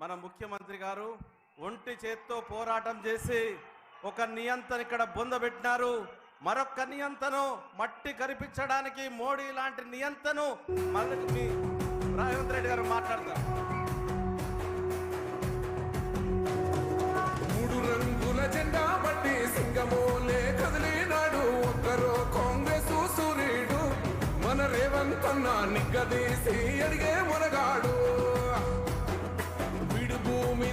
మన ముఖ్యమంత్రి గారు ఒంటి చేత్తో పోరాటం చేసి ఒక నియంత్రణ ఇక్కడ బొందబెట్టినారు. మరొక నియంతను మట్టి కరిపించడానికి మోడీ లాంటి నియంతను మళ్ళీ రేవంత్ రెడ్డి గారు మాట్లాడతారు. మూడు రంగుల జెండా బట్టి సింగమోలే కదిలినాడు. ఒక్కరో కాంగ్రెస్ సూర్యుడు మన రేవంత్ అన్న నిగ్గదీసి అడిగే మునగాడు.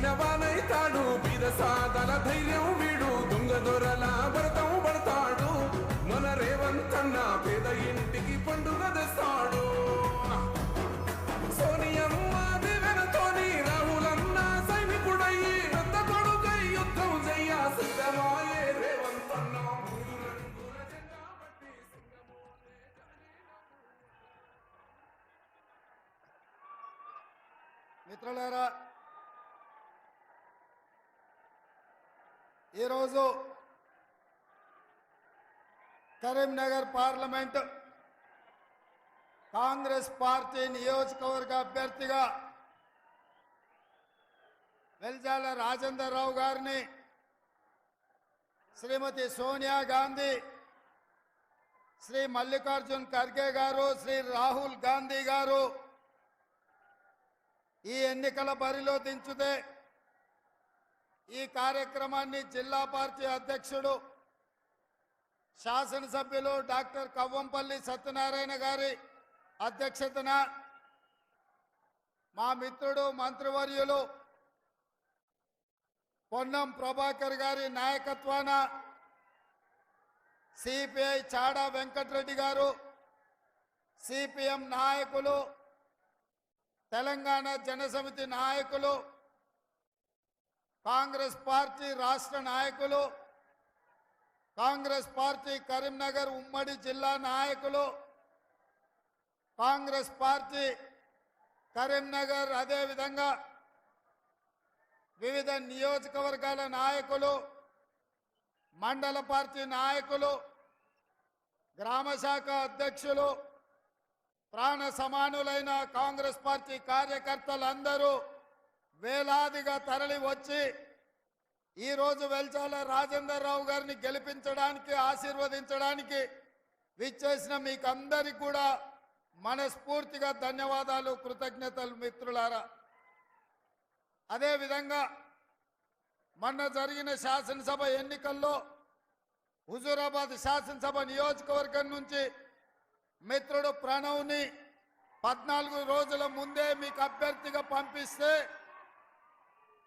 భూమిన వానైతాడు బీద సాదల ధైర్యం వీడు. దొంగ దొరల భరతం పడతాడు. మన రేవంతన్న పేద ఇంటికి పండుగ తెస్తాడు. సోనియమ్మ దివెనతోని రాహులన్న సైనికుడయ్యి రద్ద కొడుకై యుద్ధం చెయ్య సిద్ధమాయే రేవంతన్న. మిత్రులారా ఈరోజు కరీంనగర్ పార్లమెంట్ కాంగ్రెస్ పార్టీ నియోజకవర్గ అభ్యర్థిగా వెల్జాల రాజేందర్ రావు గారిని శ్రీమతి సోనియా గాంధీ శ్రీ మల్లికార్జున్ ఖర్గే గారు శ్రీ రాహుల్ గాంధీ గారు ఈ ఎన్నికల బరిలో దించుతే ఈ కార్యక్రమాన్ని జిల్లా పార్టీ అధ్యక్షుడు శాసనసభ్యులు డాక్టర్ కవ్వంపల్లి సత్యనారాయణ గారి అధ్యక్షతన మా మిత్రుడు మంత్రివర్యులు పొన్నం ప్రభాకర్ గారి నాయకత్వాన సిపిఐ చాడా వెంకటరెడ్డి గారు సిపిఎం నాయకులు తెలంగాణ జనసమితి నాయకులు కాంగ్రెస్ పార్టీ రాష్ట్ర నాయకులు కాంగ్రెస్ పార్టీ కరీంనగర్ ఉమ్మడి జిల్లా నాయకులు కాంగ్రెస్ పార్టీ కరీంనగర్ అదేవిధంగా వివిధ నియోజకవర్గాల నాయకులు మండల పార్టీ నాయకులు గ్రామ శాఖ అధ్యక్షులు ప్రాణ సమానులైన కాంగ్రెస్ పార్టీ కార్యకర్తలందరూ వేలాదిగా తరలి వచ్చి ఈరోజు వెల్చాల రాజేందర్ రావు గారిని గెలిపించడానికి ఆశీర్వదించడానికి విచ్చేసిన మీకందరికి కూడా మనస్ఫూర్తిగా ధన్యవాదాలు కృతజ్ఞతలు మిత్రులారా. అదేవిధంగా మొన్న జరిగిన శాసనసభ ఎన్నికల్లో హుజూరాబాద్ శాసనసభ నియోజకవర్గం నుంచి మిత్రుడు ప్రణవ్ని పద్నాలుగు రోజుల ముందే మీకు అభ్యర్థిగా పంపిస్తే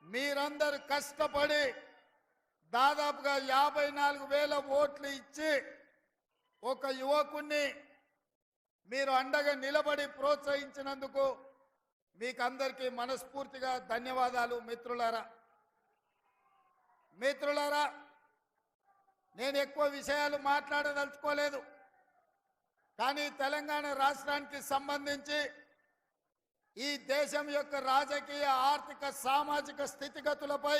మీరందరు కష్టపడి దాదాపుగా యాభై నాలుగు వేల ఓట్లు ఇచ్చి ఒక యువకుణ్ణి మీరు అండగా నిలబడి ప్రోత్సహించినందుకు మీకు అందరికీ మనస్ఫూర్తిగా ధన్యవాదాలు మిత్రులారా. మిత్రులారా నేను ఎక్కువ విషయాలు మాట్లాడదలుచుకోలేదు. కానీ తెలంగాణ రాష్ట్రానికి సంబంధించి ఈ దేశం యొక్క రాజకీయ ఆర్థిక సామాజిక స్థితిగతులపై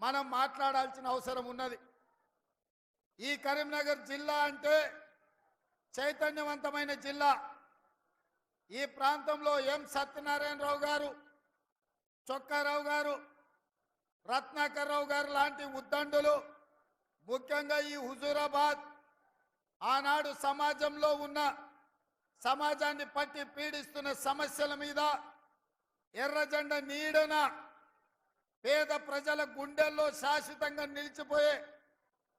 మనం మాట్లాడాల్సిన అవసరం ఉన్నది. ఈ కరీంనగర్ జిల్లా అంటే చైతన్యవంతమైన జిల్లా. ఈ ప్రాంతంలో ఎం సత్యనారాయణరావు గారు చొక్కారావు గారు రత్నాకర్ రావు గారు లాంటి ఉద్దండులు ముఖ్యంగా ఈ హుజూరాబాద్ ఆనాడు సమాజంలో ఉన్న సమాజాన్ని పట్టి పీడిస్తున్న సమస్యల మీద ఎర్రజెండ నీడన పేద ప్రజల గుండెల్లో శాశ్వతంగా నిలిచిపోయే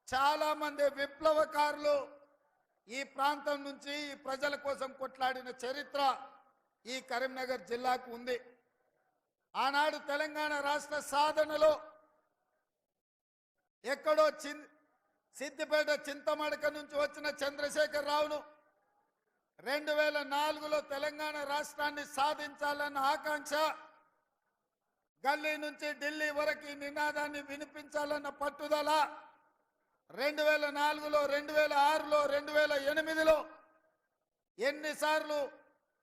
చాలా మంది విప్లవకారులు ఈ ప్రాంతం నుంచి ఈ ప్రజల కోసం కొట్లాడిన చరిత్ర ఈ కరీంనగర్ జిల్లాకు ఉంది. ఆనాడు తెలంగాణ రాష్ట్ర సాధనలో ఎక్కడో చి సిద్దిపేట చింతమడక నుంచి వచ్చిన చంద్రశేఖర్ రావును రెండు వేల నాలుగులో తెలంగాణ రాష్ట్రాన్ని సాధించాలన్న ఆకాంక్ష గల్లీ నుంచి ఢిల్లీ వరకు ఈ నినాదాన్ని వినిపించాలన్న పట్టుదల రెండు వేల నాలుగులో రెండు వేల ఆరులో రెండు వేల ఎనిమిదిలో ఎన్నిసార్లు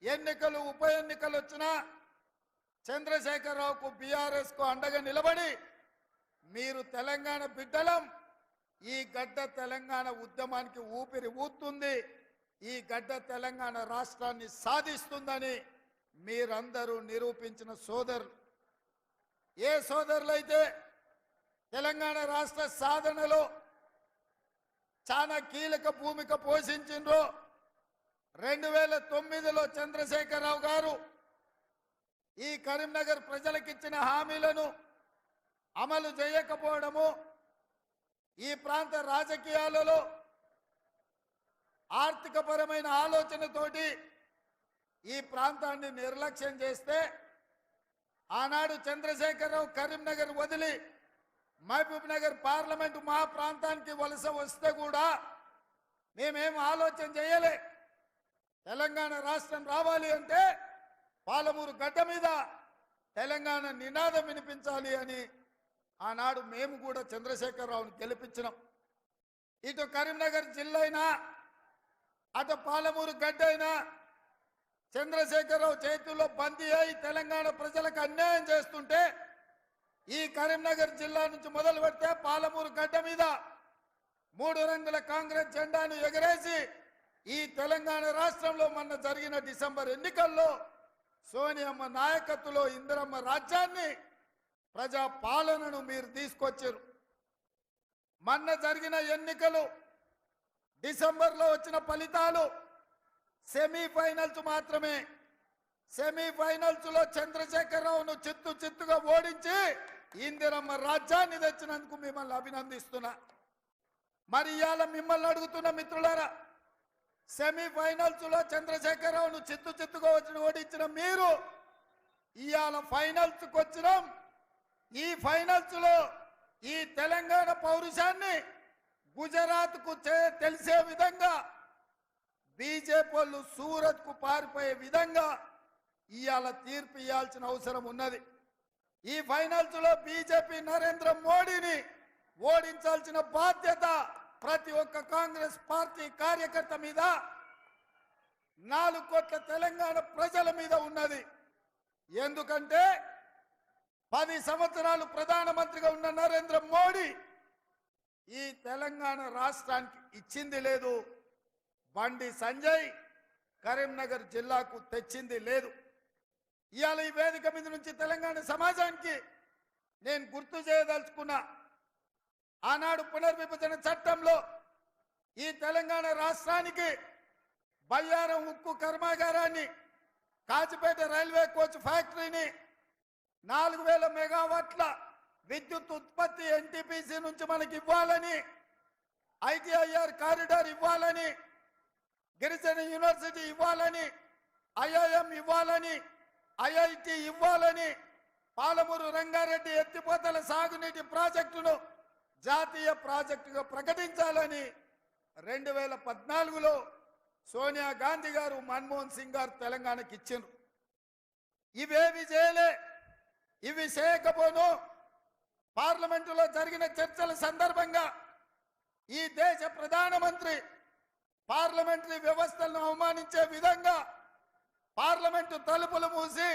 ఎన్నికలు ఉప ఎన్నికలు వచ్చినా చంద్రశేఖరరావుకు బీఆర్ఎస్కు అండగా నిలబడి మీరు తెలంగాణ బిడ్డలం ఈ గడ్డ తెలంగాణ ఉద్యమానికి ఊపిరి ఊతుంది ఈ గడ్డ తెలంగాణ రాష్ట్రాన్ని సాధిస్తుందని మీరందరూ నిరూపించిన సోదరులు. ఏ సోదరులైతే తెలంగాణ రాష్ట్ర సాధనలో చాలా కీలక భూమిక పోషించిండ్రో రెండు వేల తొమ్మిదిలో చంద్రశేఖరరావు గారు ఈ కరీంనగర్ ప్రజలకిచ్చిన హామీలను అమలు చేయకపోవడము ఈ ప్రాంత రాజకీయాలలో ఆర్థికపరమైన ఆలోచనతోటి ఈ ప్రాంతాన్ని నిర్లక్ష్యం చేస్తే ఆనాడు చంద్రశేఖరరావు కరీంనగర్ వదిలి మహబూబ్ నగర్ పార్లమెంటు మా ప్రాంతానికి వలస వస్తే కూడా మేమేం ఆలోచన చేయలే. తెలంగాణ రాష్ట్రం రావాలి అంటే పాలమూరు గడ్డ మీద తెలంగాణ నినాదం వినిపించాలి అని ఆనాడు మేము కూడా చంద్రశేఖరరావును గెలిపించినాం. ఇటు కరీంనగర్ జిల్లా అయినా అటు పాలమూరు గడ్డ అయినా చంద్రశేఖరరావు చేతుల్లో బందీ అయి తెలంగాణ ప్రజలకు అన్యాయం చేస్తుంటే ఈ కరీంనగర్ జిల్లా నుంచి మొదలు పెడితే పాలమూరు గడ్డ మీద మూడు రంగుల కాంగ్రెస్ జెండాను ఎగరేసి ఈ తెలంగాణ రాష్ట్రంలో మొన్న జరిగిన డిసెంబర్ ఎన్నికల్లో సోనియమ్మ నాయకత్వంలో ఇందిరమ్మ రాజ్యాన్ని ప్రజా పాలనను మీరు తీసుకొచ్చారు. మొన్న జరిగిన ఎన్నికలు డిసెంబర్లో వచ్చిన ఫలితాలు సెమీఫైనల్స్ మాత్రమే. సెమీఫైనల్స్లో చంద్రశేఖరరావును చిత్తు చిత్తుగా ఓడించి ఇందిరమ్మ రాజ్యాన్ని తెచ్చినందుకు మిమ్మల్ని అభినందిస్తున్నా. మరి ఇవాళ మిమ్మల్ని అడుగుతున్న మిత్రులారా సెమీఫైనల్స్లో చంద్రశేఖరరావును చిత్తు చిత్తుగా వచ్చిన ఓడించిన మీరు ఇవాళ ఫైనల్స్కు వచ్చినాం. ఈ ఫైనల్స్లో ఈ తెలంగాణ పౌరుషాన్ని గుజరాత్కు తెలిసే విధంగా బీజేపీ వాళ్ళు సూరత్కు పారిపోయే విధంగా ఇవాళ తీర్పు ఇవ్వాల్సిన అవసరం ఉన్నది. ఈ ఫైనల్స్లో బీజేపీ నరేంద్ర మోడీని ఓడించాల్సిన బాధ్యత ప్రతి ఒక్క కాంగ్రెస్ పార్టీ కార్యకర్త మీద నాలుగు కోట్ల తెలంగాణ ప్రజల మీద ఉన్నది. ఎందుకంటే పది సంవత్సరాలు ప్రధానమంత్రిగా ఉన్న నరేంద్ర మోడీ ఈ తెలంగాణ రాష్ట్రానికి ఇచ్చింది లేదు. బండి సంజయ్ కరీంనగర్ జిల్లాకు తెచ్చింది లేదు. ఇవాళ ఈ వేదిక మీద నుంచి తెలంగాణ సమాజానికి నేను గుర్తు చేయదలుచుకున్నా ఆనాడు పునర్విభజన చట్టంలో ఈ తెలంగాణ రాష్ట్రానికి బయ్యారం ఉక్కు కర్మాగారాన్ని కాచిపేట రైల్వే కోచ్ ఫ్యాక్టరీని నాలుగు వేల మెగావాట్ల విద్యుత్ ఉత్పత్తి ఎన్టీపీసీ నుంచి మనకి ఇవ్వాలని ఐటీఐఆర్ కారిడార్ ఇవ్వాలని గిరిజన యూనివర్సిటీ ఇవ్వాలని ఐఐఎం ఇవ్వాలని ఐఐటి ఇవ్వాలని పాలమూరు రంగారెడ్డి ఎత్తిపోతల సాగునీటి ప్రాజెక్టును జాతీయ ప్రాజెక్టుగా ప్రకటించాలని రెండు వేల పద్నాలుగులో సోనియా గాంధీ గారు మన్మోహన్ సింగ్ గారు తెలంగాణకి ఇచ్చారు ఇవేవి చేయలే? ఇవి చేయకపోను పార్లమెంటులో జరిగిన చర్చల సందర్భంగా ఈ దేశ ప్రధానమంత్రి పార్లమెంటరీ వ్యవస్థలను అవమానించే విధంగా పార్లమెంటు తలుపులు మూసి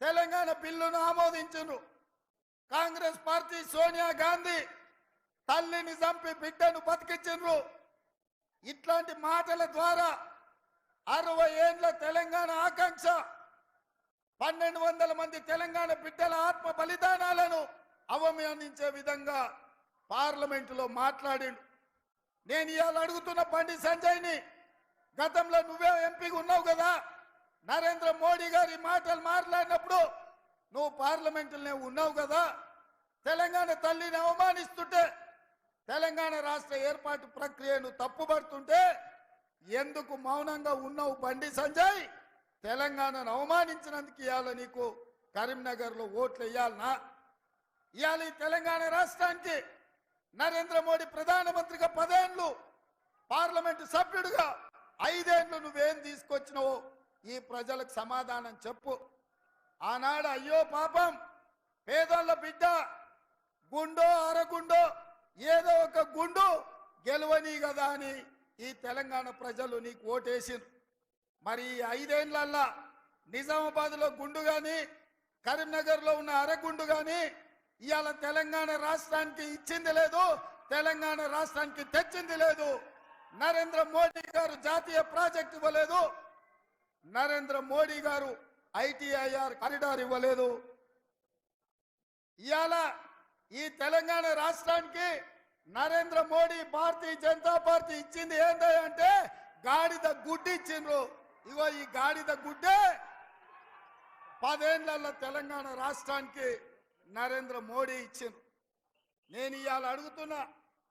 తెలంగాణ బిల్లును ఆమోదించును. కాంగ్రెస్ పార్టీ సోనియా గాంధీ తల్లిని చంపి బిడ్డను బతికించు ఇట్లాంటి మాటల ద్వారా అరవై ఏండ్ల తెలంగాణ ఆకాంక్ష పన్నెండు వందల మంది తెలంగాణ బిడ్డల ఆత్మ బలిదానాలను అవమానించే విధంగా పార్లమెంటులో మాట్లాడిండు. నేను ఇవాళ అడుగుతున్న బండి సంజయ్ని గతంలో నువ్వే ఎంపీగా ఉన్నావు కదా నరేంద్ర మోడీ గారి మాటలు మాట్లాడినప్పుడు నువ్వు పార్లమెంటులోనే ఉన్నావు కదా తెలంగాణ తల్లిని అవమానిస్తుంటే తెలంగాణ రాష్ట్ర ఏర్పాటు ప్రక్రియను తప్పుపడుతుంటే ఎందుకు మౌనంగా ఉన్నావు బండి సంజయ్? తెలంగాణను అవమానించినందుకు ఇవాళ నీకు కరీంనగర్లో ఓట్లు వేయాలనా? ఇవాళ ఈ తెలంగాణ రాష్ట్రానికి నరేంద్ర మోడీ ప్రధానమంత్రిగా పదేండ్లు పార్లమెంటు సభ్యుడిగా ఐదేండ్లు నువ్వేం తీసుకొచ్చినావు ఈ ప్రజలకు సమాధానం చెప్పు. ఆనాడు అయ్యో పాపం పేదోళ్ళ బిడ్డ గుండో అరగుండో ఏదో ఒక గుండు గెలవని కదా అని ఈ తెలంగాణ ప్రజలు నీకు ఓటేసిండ్రు మరి ఈ ఐదేండ్లల్లా నిజామాబాద్లో గుండు కానీ కరీంనగర్లో ఉన్న అరగుండు కానీ ఇవాళ తెలంగాణ రాష్ట్రానికి ఇచ్చింది లేదు తెలంగాణ రాష్ట్రానికి తెచ్చింది లేదు. నరేంద్ర మోడీ గారు జాతీయ ప్రాజెక్ట్ ఇవ్వలేదు. నరేంద్ర మోడీ గారు ఐటీఐఆర్ కారిడార్ ఇవ్వలేదు. ఇవాళ ఈ తెలంగాణ రాష్ట్రానికి నరేంద్ర మోడీ భారతీయ జనతా పార్టీ ఇచ్చింది ఏంటంటే గాడిద గుడ్డి ఇచ్చిండ్రు. ఇగో ఈ గాడిద గుడ్డే పదేళ్ళ తెలంగాణ రాష్ట్రానికి నరేంద్ర మోడీ ఇచ్చిండ్రు. నేను ఇవాళ అడుగుతున్నా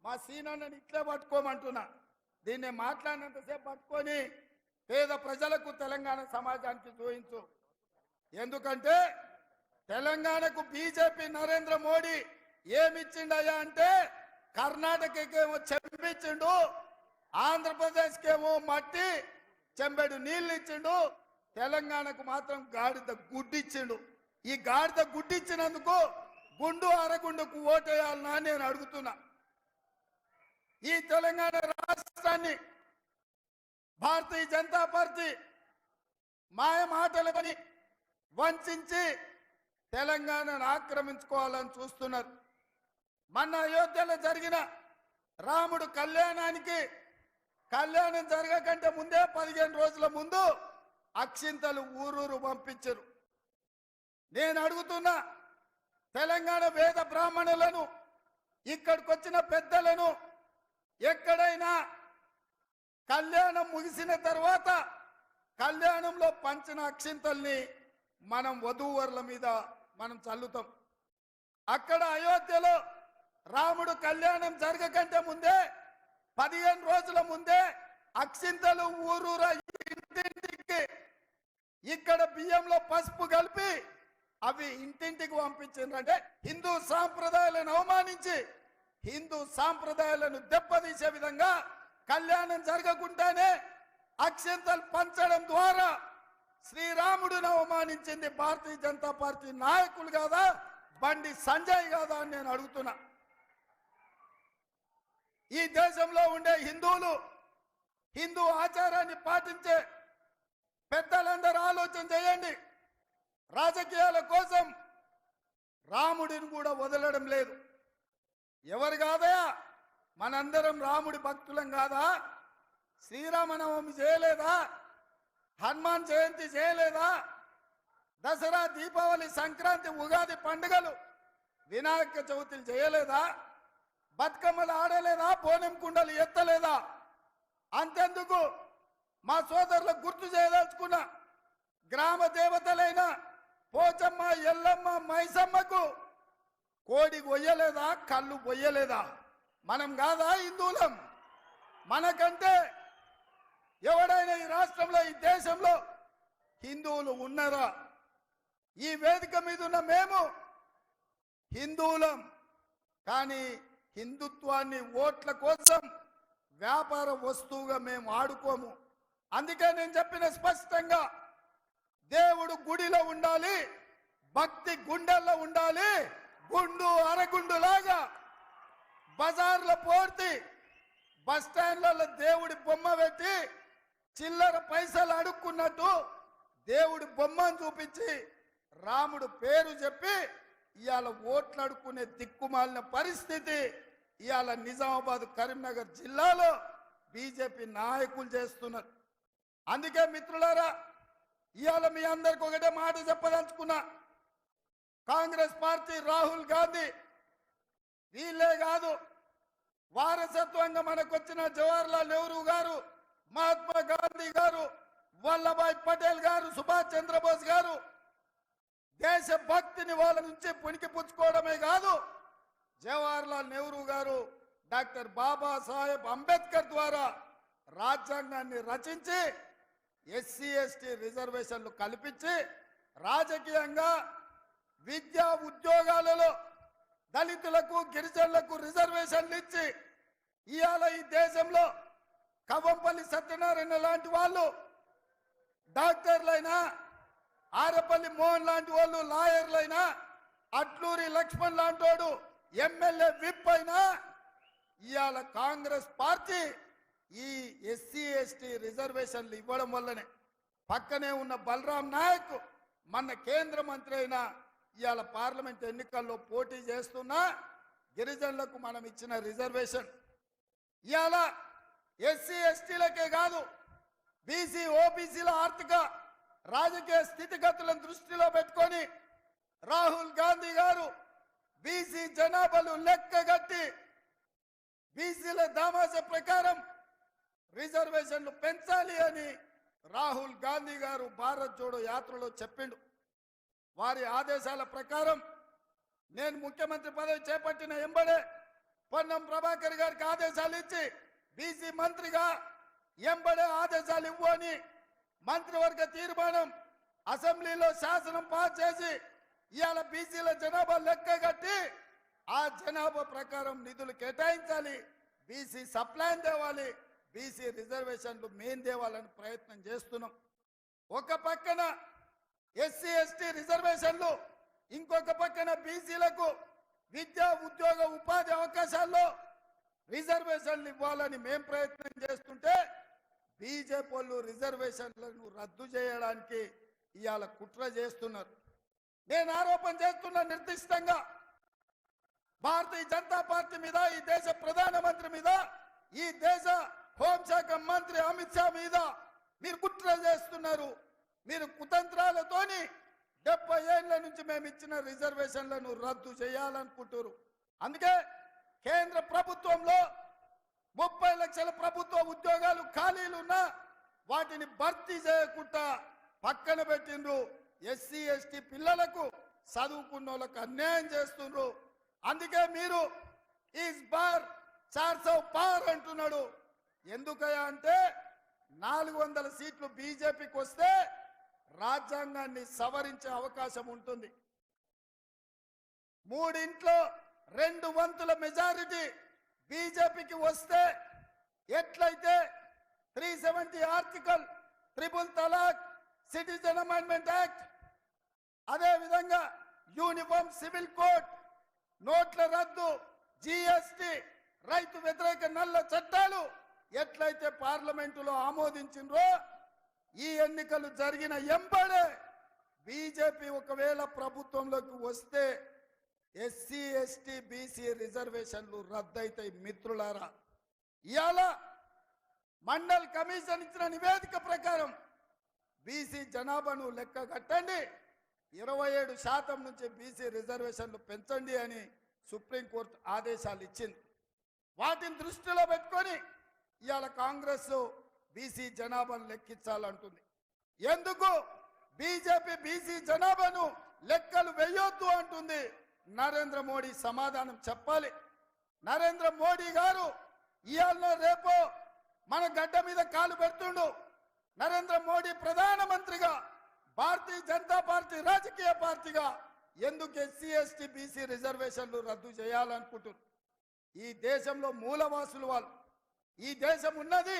మా సీనన్నని ఇట్లే పట్టుకోమంటున్నా. దీన్ని మాట్లాడినంతసేపు పట్టుకొని పేద ప్రజలకు తెలంగాణ సమాజానికి చూపించు ఎందుకంటే తెలంగాణకు బీజేపీ నరేంద్ర మోడీ ఏమిచ్చిండయా అంటే కర్ణాటకకేమో చెంపించిండు ఆంధ్రప్రదేశ్కేమో మట్టి చెంబెడు నీళ్ళు ఇచ్చిండు తెలంగాణకు మాత్రం గాడిద గుడ్డిచ్చిండు. ఈ గాడిద గుడ్డిచ్చినందుకు గుండు అరగుండుకు ఓటేయాలన్నా నేను అడుగుతున్నా. ఈ తెలంగాణ రాష్ట్రాన్ని భారతీయ జనతా పార్టీ మాయ పని వంచి తెలంగాణను ఆక్రమించుకోవాలని చూస్తున్నారు. మొన్న అయోధ్యలో జరిగిన రాముడు కళ్యాణానికి కళ్యాణం జరగకంటే ముందే పదిహేను రోజుల ముందు అక్షింతలు ఊరూరు పంపించరు. నేను అడుగుతున్నా తెలంగాణ వేద బ్రాహ్మణులను ఇక్కడికి వచ్చిన పెద్దలను ఎక్కడైనా కళ్యాణం ముగిసిన తర్వాత కళ్యాణంలో పంచిన అక్షింతల్ని మనం వధూవరుల మీద మనం చల్లుతాం. అక్కడ అయోధ్యలో రాముడు కళ్యాణం జరగకంటే ముందే పదిహేను రోజుల ముందే అక్షింతలు ఊరూర ఇంటింటికి ఇక్కడ బియ్యంలో పసుపు కలిపి అవి ఇంటింటికి పంపించిండ్రు అంటే హిందూ సాంప్రదాయాలను అవమానించి హిందూ సాంప్రదాయాలను దెబ్బతీసే విధంగా కళ్యాణం జరగకుండానే అక్షంతలు పంచడం ద్వారా శ్రీరాముడిని అవమానించింది భారతీయ జనతా పార్టీ నాయకులు కాదా బండి సంజయ్ కాదా అని నేను అడుగుతున్నా. ఈ దేశంలో ఉండే హిందువులు హిందూ ఆచారాన్ని పాటించే పెద్దలందరూ ఆలోచన చేయండి. రాజకీయాల కోసం రాముడిని కూడా వదలడం లేదు. ఎవరు కాదా? మనందరం రాముడి భక్తులం కాదా? శ్రీరామనవమి చేయలేదా? హనుమాన్ జయంతి చేయలేదా? దసరా దీపావళి సంక్రాంతి ఉగాది పండుగలు వినాయక చవితులు చేయలేదా? బతుకమ్మలు ఆడలేదా? పోనెం కుండలు ఎత్తలేదా? అంతెందుకు? మా సోదరులకు గుర్తు చేయదలుచుకున్న గ్రామ దేవతలైన పోచమ్మ ఎల్లమ్మ మైసమ్మకు కోడి కొయ్యలేదా కళ్ళు పొయ్యలేదా మనం కాదా హిందువులం మనకంటే ఎవడైనా ఈ రాష్ట్రంలో ఈ దేశంలో హిందువులు ఉన్నారా? ఈ వేదిక మీద ఉన్న మేము హిందువులం. కానీ హిందుత్వాన్ని ఓట్ల కోసం వ్యాపార వస్తువుగా మేము ఆడుకోము. అందుకే నేను చెప్పిన స్పష్టంగా దేవుడు గుడిలో ఉండాలి భక్తి గుండెల్లో ఉండాలి గుండు అరగుండు లాగా బజార్లో పోర్తి బస్ స్టాండ్లలో దేవుడి బొమ్మ పెట్టి చిల్లర పైసలు అడుక్కున్నట్టు దేవుడి బొమ్మను చూపించి రాముడు పేరు చెప్పి ఇవాళ ఓట్లు అడుక్కునే దిక్కుమాలిన పరిస్థితి ఇవాళ నిజామాబాద్ కరీంనగర్ జిల్లాలో బీజేపీ నాయకులు చేస్తున్నారు. అందుకే మిత్రులారా ఇవాళ మీ అందరికి ఒకటే మాట చెప్పదలుచుకున్నా. కాంగ్రెస్ పార్టీ రాహుల్ గాంధీ వీళ్ళే కాదు వారసత్వంగా మనకొచ్చిన జవహర్లాల్ నెహ్రూ గారు మహాత్మా గాంధీ గారు వల్లభాయ్ పటేల్ గారు సుభాష్ చంద్రబోస్ గారు దేశ భక్తిని వాళ్ళ నుంచి పుణికి పుచ్చుకోవడమే కాదు జవహర్లాల్ నెహ్రూ గారు డాక్టర్ బాబాసాహెబ్ అంబేద్కర్ ద్వారా రాజ్యాంగాన్ని రచించి ఎస్సీ ఎస్టీ రిజర్వేషన్లు కల్పించి రాజకీయంగా విద్యా ఉద్యోగాలలో దళితులకు గిరిజనులకు రిజర్వేషన్లు ఇచ్చి ఇవాళ ఈ దేశంలో కవంపల్లి సత్యనారాయణ లాంటి వాళ్ళు డాక్టర్లైనా ఆరపల్లి మోహన్ లాంటి వాళ్ళు లాయర్లైనా అట్లూరి లక్ష్మణ్ లాంటి వాడు ఎమ్మెల్యే విప్ అయినా ఇవాళ కాంగ్రెస్ పార్టీ ఈ ఎస్సీ ఎస్టీ రిజర్వేషన్లు ఇవ్వడం వల్లనే పక్కనే ఉన్న బలరాం నాయక్ మన కేంద్ర మంత్రి అయిన ఇవాళ పార్లమెంట్ ఎన్నికల్లో పోటీ చేస్తున్నా గిరిజనులకు మనం ఇచ్చిన రిజర్వేషన్. ఇవాళ ఎస్సీ ఎస్టీలకే కాదు బీసీ ఓబీసీల ఆర్థిక రాజకీయ స్థితిగతులను దృష్టిలో పెట్టుకొని రాహుల్ గాంధీ గారు బీసీ జనాభాలు లెక్కగట్టి బీసీల దామాస ప్రకారం రిజర్వేషన్లు పెంచాలి అని రాహుల్ గాంధీ గారు భారత్ జోడో యాత్రలో చెప్పిండు. వారి ఆదేశాల ప్రకారం నేను ముఖ్యమంత్రి పదవి చేపట్టిన ఎంబడే పొన్నం ప్రభాకర్ గారికి ఆదేశాలు ఇచ్చి బీసీ మంత్రిగా ఎంబడే ఆదేశాలు ఇవ్వు అని మంత్రివర్గ తీర్మానం అసెంబ్లీలో శాసనం పాస్ చేసి ఇవాళ బీసీల జనాభా లెక్క కట్టి ఆ జనాభా ప్రకారం నిధులు కేటాయించాలి బీసీ సప్లాన్ తేవాలి బీసీ రిజర్వేషన్లు మెయిన్ తేవాలని ప్రయత్నం చేస్తున్నాం. ఒక పక్కన ఎస్సీ ఎస్టీ రిజర్వేషన్లు ఇంకొక పక్కన బీసీలకు విద్యా ఉద్యోగ ఉపాధి అవకాశాల్లో రిజర్వేషన్లు ఇవ్వాలని మేం ప్రయత్నం చేస్తుంటే బీజేపీ వాళ్ళు రిజర్వేషన్లను రద్దు చేయడానికి ఇవాళ కుట్ర చేస్తున్నారు. నేను ఆరోపణ చేస్తున్న నిర్దిష్టంగా భారతీయ జనతా పార్టీ మీద ఈ దేశ ప్రధానమంత్రి మీద ఈ దేశ హోంశాఖ మంత్రి అమిత్ షా మీద మీరు కుట్ర చేస్తున్నారు. మీరు కుతంత్రాలతోని డెబ్బై ఏళ్ళ నుంచి మేము ఇచ్చిన రిజర్వేషన్లను రద్దు చేయాలనుకుంటున్నారు అందుకే కేంద్ర ప్రభుత్వంలో ముప్పై లక్షల ప్రభుత్వ ఉద్యోగాలు ఖాళీలు ఉన్నా వాటిని భర్తీ చేయకుండా పక్కన పెట్టిండ్రు. ఎస్సీ ఎస్టీ పిల్లలకు చదువుకున్న వాళ్ళకు అన్యాయం చేస్తుండ్రు. అందుకే మీరు ఈస్ బార్ చార్సౌ పార్ అంటున్నాడు. ఎందుకయ్యా అంటే నాలుగు వందల సీట్లు బీజేపీకి వస్తే రాజ్యాంగాన్ని సవరించే అవకాశం ఉంటుంది. మూడింట్లో రెండు వంతుల మెజారిటీ బీజేపీకి వస్తే ఎట్లయితే three seventy article triple talaq citizen amendment act అదేవిధంగా యూనిఫామ్ సివిల్ కోడ్ నోట్ల రద్దు జిఎస్టి రైతు వ్యతిరేక నల్ల చట్టాలు ఎట్లయితే పార్లమెంటులో ఆమోదించిండ్రో ఈ ఎన్నికలు జరిగిన ఎంబడే బీజేపీ ఒకవేళ ప్రభుత్వంలోకి వస్తే ఎస్సీ ఎస్టీ బీసీ రిజర్వేషన్లు రద్దయితాయి మిత్రులారా. ఇవాళ మండల్ కమిషన్ ఇచ్చిన నివేదిక ప్రకారం బీసీ జనాభాను లెక్క కట్టండి. ఇరవై ఏడు శాతం నుంచి బీసీ రిజర్వేషన్లు పెంచండి అని సుప్రీంకోర్టు ఆదేశాలు ఇచ్చింది. వాటిని దృష్టిలో పెట్టుకొని ఇవాళ కాంగ్రెస్ బీసీ జనాభాను లెక్కించాలంటుంది. ఎందుకు? బీజేపీ బీసీ జనాభాను లెక్కలు వేయొద్దు అంటుంది. నరేంద్ర మోడీ సమాధానం చెప్పాలి. నరేంద్ర మోడీ గారు ఇవాళ రేపో మన గడ్డ మీద కాలు పెడుతుండు. నరేంద్ర మోడీ ప్రధానమంత్రిగా భారతీయ జనతా పార్టీ రాజకీయ పార్టీగా ఎందుకు ఎస్సీ ఎస్టీ బీసీ రిజర్వేషన్లు రద్దు చేయాలనుకుంటున్నారు? ఈ దేశంలో మూలవాసులు వాళ్ళు. ఈ దేశం ఉన్నది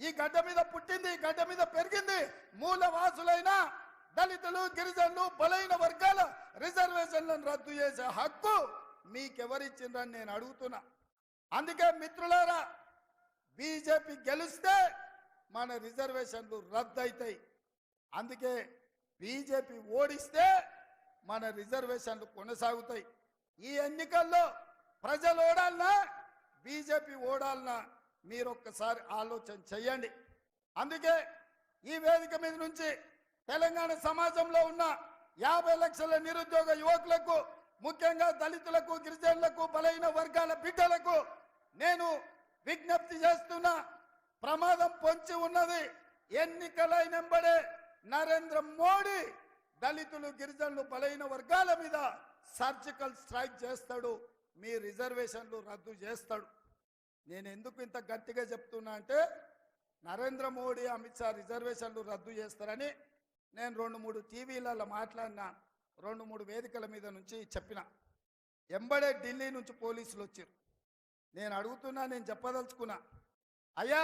ఈ గడ్డ మీద పుట్టింది ఈ గడ్డ మీద పెరిగింది మూలవాసులైన దళితులు గిరిజనులు బలైన వర్గాల రిజర్వేషన్లను రద్దు చేసే హక్కు మీకెవరిచ్చిందని నేను అడుగుతున్నా. అందుకే మిత్రులారా బీజేపీ గెలిస్తే మన రిజర్వేషన్లు రద్దు అవుతాయి అందుకే బీజేపీ ఓడిస్తే మన రిజర్వేషన్లు కొనసాగుతాయి. ఈ ఎన్నికల్లో ప్రజలు ఓడాలనా? బీజేపీ ఓడాలనా? మీరు ఒక్కసారి ఆలోచన చేయండి అందుకే ఈ వేదిక మీద నుంచి తెలంగాణ సమాజంలో ఉన్న యాభై లక్షల నిరుద్యోగ యువకులకు ముఖ్యంగా దళితులకు గిరిజనులకు బలైన వర్గాల బిడ్డలకు నేను విజ్ఞప్తి చేస్తున్నా ప్రమాదం పొంచి ఉన్నది ఎన్నికలైనంబడే నరేంద్ర మోడీ దళితులు గిరిజనులు బలైన వర్గాల మీద సర్జికల్ స్ట్రైక్ చేస్తాడు మీ రిజర్వేషన్లు రద్దు చేస్తాడు. నేను ఎందుకు ఇంత గట్టిగా చెప్తున్నా అంటే నరేంద్ర మోడీ అమిత్ షా రిజర్వేషన్లు రద్దు చేస్తారని నేను రెండు మూడు టీవీలలో మాట్లాడిన రెండు మూడు వేదికల మీద నుంచి చెప్పిన. ఎంబడే ఢిల్లీ నుంచి పోలీసులు వచ్చారు. నేను అడుగుతున్నా నేను చెప్పదలుచుకున్నా. అయ్యా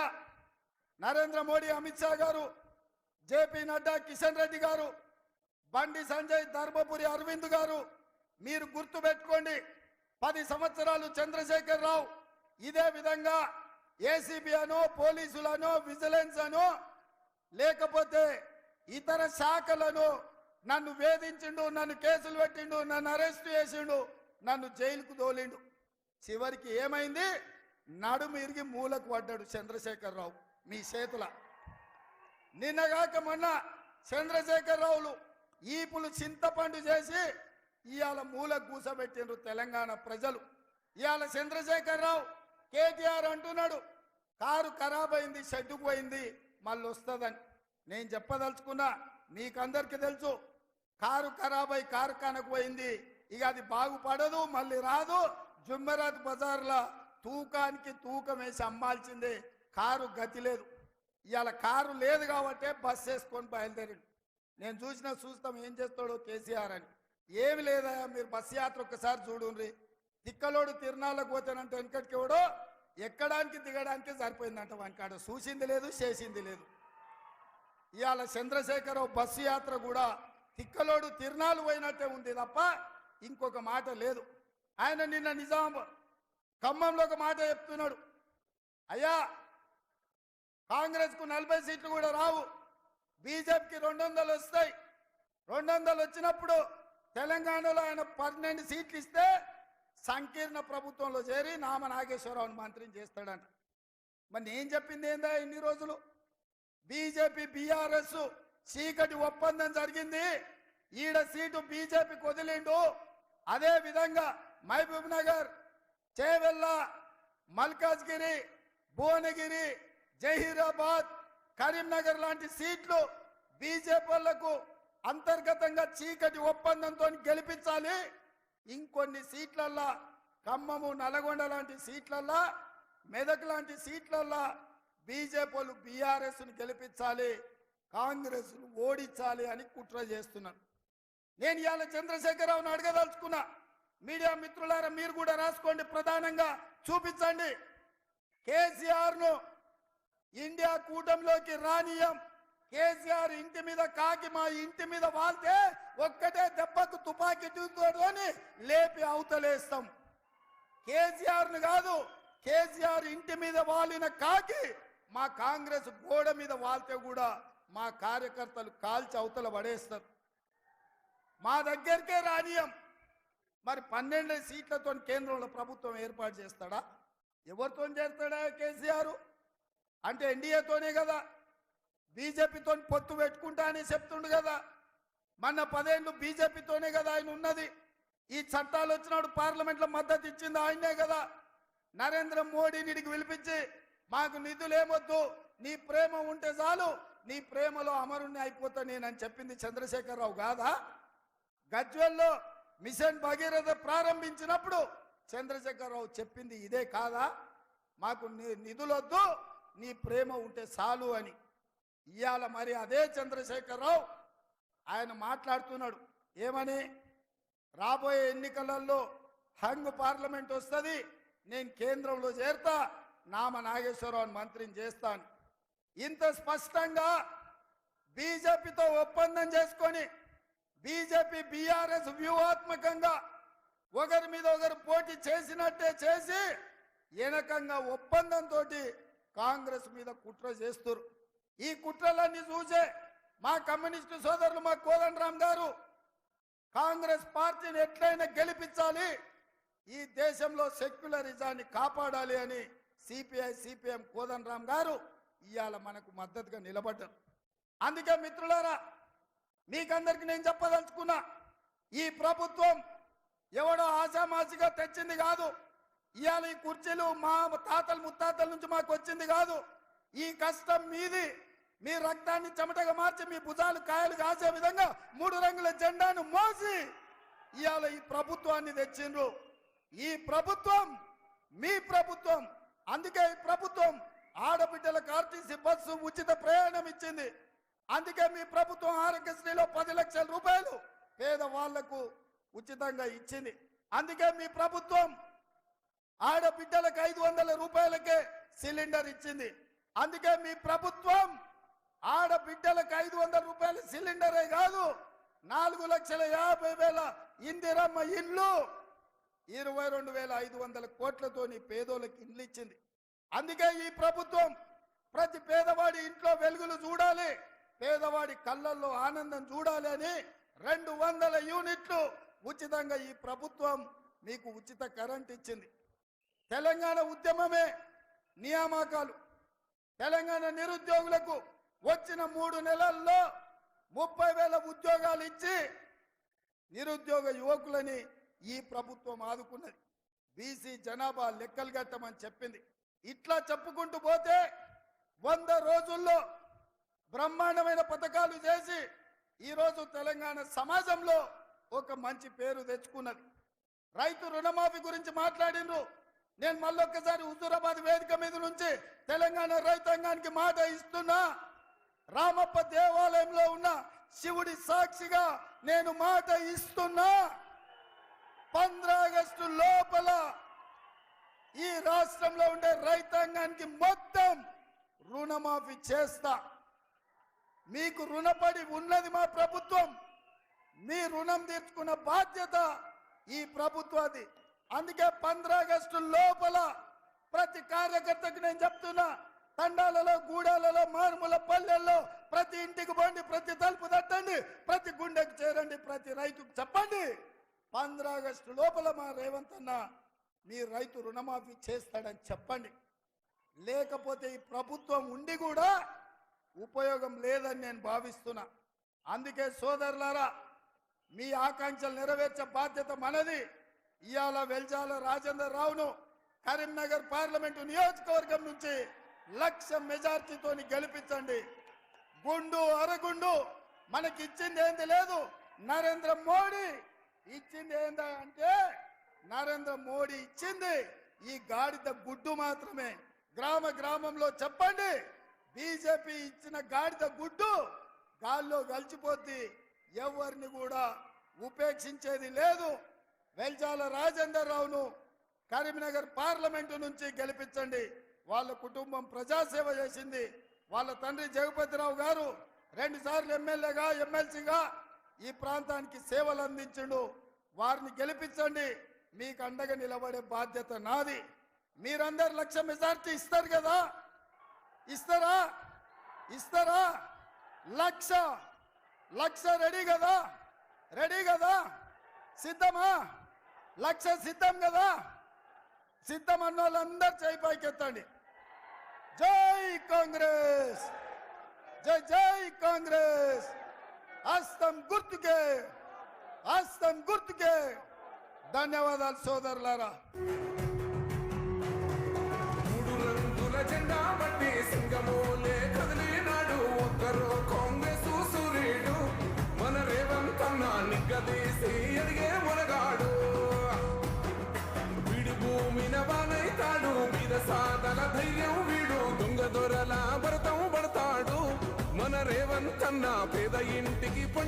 నరేంద్ర మోడీ అమిత్ షా గారు జేపీ నడ్డా కిషన్ రెడ్డి గారు బండి సంజయ్ ధర్మపురి అరవింద్ గారు మీరు గుర్తు పెట్టుకోండి పది సంవత్సరాలు చంద్రశేఖర్ రావు ఇదే విధంగా ఏసీబీ అనో పోలీసులనో విజిలెన్స్ అనో లేకపోతే ఇతర శాఖలను నన్ను వేధించిండు నన్ను కేసులు పెట్టిండు నన్ను అరెస్ట్ చేసిండు నన్ను జైలుకు తోలిండు. చివరికి ఏమైంది? నడుము ఇరిగి మూలకు పడ్డాడు చంద్రశేఖరరావు మీ చేతుల. నిన్నగాక మొన్న చంద్రశేఖర్ రావులు ఈపులు చింతపండు చేసి ఇవాళ మూల కూసబెట్టిండ్రు తెలంగాణ ప్రజలు. ఇవాళ చంద్రశేఖరరావు కేటీఆర్ అంటున్నాడు కారు ఖరాబ్ అయింది షెడ్డుకు పోయింది మళ్ళీ వస్తుందని నేను చెప్పదలుచుకున్నా నీకందరికీ తెలుసు కారు ఖరాబ్ అయి కారు కనకు పోయింది ఇక అది బాగుపడదు మళ్ళీ రాదు. జుమ్మరాత్ బజార్లో తూకానికి తూకం వేసి అమ్మాల్సిందే కారు గతి లేదు. ఇవాళ కారు లేదు కాబట్టే బస్ వేసుకొని బయలుదేరిండు. నేను చూసినా చూస్తాం ఏం చేస్తాడో కేసీఆర్ అని. ఏమి లేదా మీరు బస్ యాత్ర ఒక్కసారి చూడుండ్రి. తిక్కలోడు తిరునాళ్ళకు పోతానంటే వెనకటికి ఎవడో ఎక్కడానికి దిగడానికి సరిపోయిందంట వానికాడ చూసింది లేదు చేసింది లేదు. ఇవాళ చంద్రశేఖరరావు బస్సు యాత్ర కూడా తిక్కలోడు తిరునాలు పోయినట్టే ఉంది తప్ప ఇంకొక మాట లేదు. ఆయన నిన్న నిజాం ఖమ్మంలో ఒక మాట చెప్తున్నాడు. అయ్యా కాంగ్రెస్కు నలభై సీట్లు కూడా రావు. బీజేపీకి రెండు వందలు వస్తాయి. రెండు వందలు వచ్చినప్పుడు తెలంగాణలో ఆయన పన్నెండు సీట్లు ఇస్తే సంకీర్ణ ప్రభుత్వంలో చేరి నామ నాగేశ్వరరావుని మంత్రిని చేస్తాడంట. మరి నేను చెప్పింది ఏందా ఇన్ని రోజులు? బీజేపీ బీఆర్ఎస్ చీకటి ఒప్పందం జరిగింది. ఈడ సీటు బీజేపీకి వదిలిండు. అదే విధంగా మహబూబ్ నగర్ చేవెల్ల మల్కాజ్గిరి భువనగిరి జహీరాబాద్ కరీంనగర్ లాంటి సీట్లు బీజేపీ వాళ్ళకు అంతర్గతంగా చీకటి ఒప్పందంతో గెలిపించాలి. ఇంకొన్ని సీట్లల్లా ఖమ్మము నల్గొండ లాంటి సీట్లల్లా మెదక్ లాంటి సీట్లల్లా బీజేపీలు బీఆర్ఎస్ను గెలిపించాలి కాంగ్రెస్ను ఓడించాలి అని కుట్ర చేస్తున్నారు. నేను ఇవాళ చంద్రశేఖరరావును అడగదలుచుకున్నా. మీడియా మిత్రులారా మీరు కూడా రాసుకోండి ప్రధానంగా. చూపించండి. కేసీఆర్ను ఇండియా కూటమిలోకి రానియం కేసీఆర్ ఇంటి మీద కాకి మా ఇంటి మీద వాళ్తే ఒక్కటే దెబ్బకు తుపాకీ అని లేపి అవతలేస్తాం. కేసీఆర్ను కాదు కేసీఆర్ ఇంటి మీద వాలిన కాకి మా కాంగ్రెస్ గోడ మీద వాళ్తే కూడా మా కార్యకర్తలు కాల్చి అవతల పడేస్తారు. మా దగ్గరికే రానియం మరి పన్నెండు సీట్లతో కేంద్రంలో ప్రభుత్వం ఏర్పాటు చేస్తాడా? ఎవరితో చేస్తాడా కేసీఆర్? అంటే ఎన్డీఏతోనే కదా. బీజేపీతో పొత్తు పెట్టుకుంటా అని చెప్తుండు కదా. మొన్న పదేళ్ళు బీజేపీతోనే కదా ఆయన ఉన్నది. ఈ చట్టాలు వచ్చినప్పుడు పార్లమెంట్లో మద్దతు ఇచ్చింది ఆయనే కదా. నరేంద్ర మోడీని ఇడికి పిలిపించి మాకు నిధులు ఏమొద్దు నీ ప్రేమ ఉంటే చాలు నీ ప్రేమలో అమరుణ్ణి అయిపోతా నేనని చెప్పింది చంద్రశేఖరరావు కాదా? గజ్వెల్లో మిషన్ భగీరథ ప్రారంభించినప్పుడు చంద్రశేఖరరావు చెప్పింది ఇదే కాదా? మాకు ని- నిధులొద్దు నీ ప్రేమ ఉంటే చాలు అని. ఇవాళ మరి అదే చంద్రశేఖరరావు ఆయన మాట్లాడుతున్నాడు. ఏమని? రాబోయే ఎన్నికలలో హంగ్ పార్లమెంట్ వస్తుంది నేను కేంద్రంలో చేరుతా నామ నాగేశ్వరరావు మంత్రిని చేస్తాను. ఇంత స్పష్టంగా బీజేపీతో ఒప్పందం చేసుకొని బీజేపీ బీఆర్ఎస్ వ్యూహాత్మకంగా ఒకరి మీద ఒకరు పోటీ చేసినట్టే చేసి వెనకంగా ఒప్పందంతో కాంగ్రెస్ మీద కుట్ర చేస్తున్నారు ఈ కుట్రలన్నీ చూసే మా కమ్యూనిస్టు సోదరులు మా కోదండరామ్ గారు కాంగ్రెస్ పార్టీని ఎట్లయినా గెలిపించాలి ఈ దేశంలో సెక్యులరిజాన్ని కాపాడాలి అని సిపిఐ సిపిఎం కోదండరామ్ గారు ఇవాళ మనకు మద్దతుగా నిలబడ్డారు. అందుకే మిత్రులారా మీకందరికి నేను చెప్పదలుచుకున్నా ఈ ప్రభుత్వం ఎవడో ఆశామాసిగా తెచ్చింది కాదు ఇవాళ ఈ కుర్చీలు మా తాతలు ముత్తాతల నుంచి మాకు వచ్చింది కాదు ఈ కష్టం మీది. మీ రక్తాన్ని చెమటగా మార్చి మీ భుజాలు కాయలు కాసే విధంగా మూడు రంగుల జెండాను మోసి ఇవాళ ఈ ప్రభుత్వాన్ని తెచ్చిండ్రు. ఈ ప్రభుత్వం మీ ప్రభుత్వం అందుకే ఈ ప్రభుత్వం ఆడబిడ్డలకు ఆర్టీసీ బస్సు ఉచిత ప్రయాణం ఇచ్చింది. అందుకే మీ ప్రభుత్వం ఆరోగ్యశ్రీలో పది లక్షల రూపాయలు పేదవాళ్ళకు ఉచితంగా ఇచ్చింది. అందుకే మీ ప్రభుత్వం ఆడబిడ్డలకు ఐదు వందల రూపాయలకే సిలిండర్ ఇచ్చింది. అందుకే మీ ప్రభుత్వం ఆడబిడ్డలకు ఐదు వందల రూపాయల సిలిండరే కాదు నాలుగు లక్షల యాభై వేల ఇందిరమ్మ ఇల్లు ఇరవై రెండు వేల ఐదు వందల కోట్లతోని పేదోళ్ళకి ఇండ్లు ఇచ్చింది. అందుకే ఈ ప్రభుత్వం ప్రతి పేదవాడి ఇంట్లో వెలుగులు చూడాలి పేదవాడి కళ్ళల్లో ఆనందం చూడాలి అని రెండు వందల యూనిట్లు ఉచితంగా ఈ ప్రభుత్వం మీకు ఉచిత కరెంట్ ఇచ్చింది. తెలంగాణ ఉద్యమమే నియామకాలు. తెలంగాణ నిరుద్యోగులకు వచ్చిన మూడు నెలల్లో ముప్పై వేల ఉద్యోగాలు ఇచ్చి నిరుద్యోగ యువకులని ఈ ప్రభుత్వం ఆదుకున్నది. బీసీ జనాభా లెక్కలు కట్టమని చెప్పింది. ఇట్లా చెప్పుకుంటూ పోతే వంద రోజుల్లో బ్రహ్మాండమైన పథకాలు చేసి ఈరోజు తెలంగాణ సమాజంలో ఒక మంచి పేరు తెచ్చుకున్నది. రైతు రుణమాఫీ గురించి మాట్లాడినరు. నేను మళ్ళొక్కసారి హుజూరాబాద్ వేదిక మీద నుంచి తెలంగాణ రైతాంగానికి మాట ఇస్తున్నా. రామప్ప దేవాలయంలో ఉన్న శివుడి సాక్షిగా నేను మాట ఇస్తున్నా. పంద్రా ఆగస్టు లోపల ఈ రాష్ట్రంలో ఉండే రైతాంగానికి మొత్తం రుణమాఫీ చేస్తా. మీకు రుణపడి ఉన్నది మా ప్రభుత్వం. మీ రుణం తీర్చుకున్న బాధ్యత ఈ ప్రభుత్వాది. అందుకే పంద్రా ఆగస్టు లోపల ప్రతి కార్యకర్తకు నేను చెప్తున్నా తండాలలో గూడాలలో మారుమూల పల్లెల్లో ప్రతి ఇంటికి పోండి ప్రతి తలుపు తట్టండి ప్రతి గుండెకు చేరండి ప్రతి రైతుకు చెప్పండి. పంద్రా ఆగస్టు లోపల మా రేవంత్ అన్న మీ రైతు రుణమాఫీ చేస్తాడని చెప్పండి. లేకపోతే ఈ ప్రభుత్వం ఉండి కూడా ఉపయోగం లేదని నేను భావిస్తున్నా. అందుకే సోదరులారా మీ ఆకాంక్షలు నెరవేర్చే బాధ్యత మనది. ఇవాళ వెల్జాల రాజేందర్ రావును కరీంనగర్ పార్లమెంటు నియోజకవర్గం నుంచి లక్ష మెజార్టీతోని గెలిపించండి. గుండు అరగుండు మనకి ఇచ్చింది ఏంది లేదు. నరేంద్ర మోడీ ఇచ్చింది ఏందా అంటే నరేంద్ర మోడీ ఇచ్చింది. ఈ గాడిద గుడ్డు మాత్రమే. గ్రామ గ్రామంలో చెప్పండి. బీజేపీ ఇచ్చిన గాడిద గుడ్డు గాల్లో కలిసిపోద్ది ఎవరిని కూడా ఉపేక్షించేది లేదు. వెల్జాల రాజేందర్ రావును కరీంనగర్ పార్లమెంటు నుంచి గెలిపించండి. వాళ్ళ కుటుంబం ప్రజాసేవ చేసింది. వాళ్ళ తండ్రి జగపతిరావు గారు రెండు సార్లు ఎమ్మెల్యేగా ఎమ్మెల్సీగా ఈ ప్రాంతానికి సేవలు అందించండు. వారిని గెలిపించండి. మీకు అండగా నిలబడే బాధ్యత నాది. మీరందరు లక్ష మెజార్టీ ఇస్తారు కదా? ఇస్తారా? ఇస్తారా? లక్ష. లక్ష రెడీ కదా? రెడీ కదా? సిద్ధమా? లక్ష సిద్ధం కదా? సిద్ధమన్న వాళ్ళందరూ చేయి పైకెత్తండి. జై కాంగ్రెస్! జై జై కాంగ్రెస్! హస్తం గుర్తుకే హస్తం గుర్తుకే. ధన్యవాదాలు సోదరులారా. సాధన ధైర్యం వీడు. దొంగ దొరల భరతం పడతాడు. మన రేవంతన్న పేద ఇంటికి పండు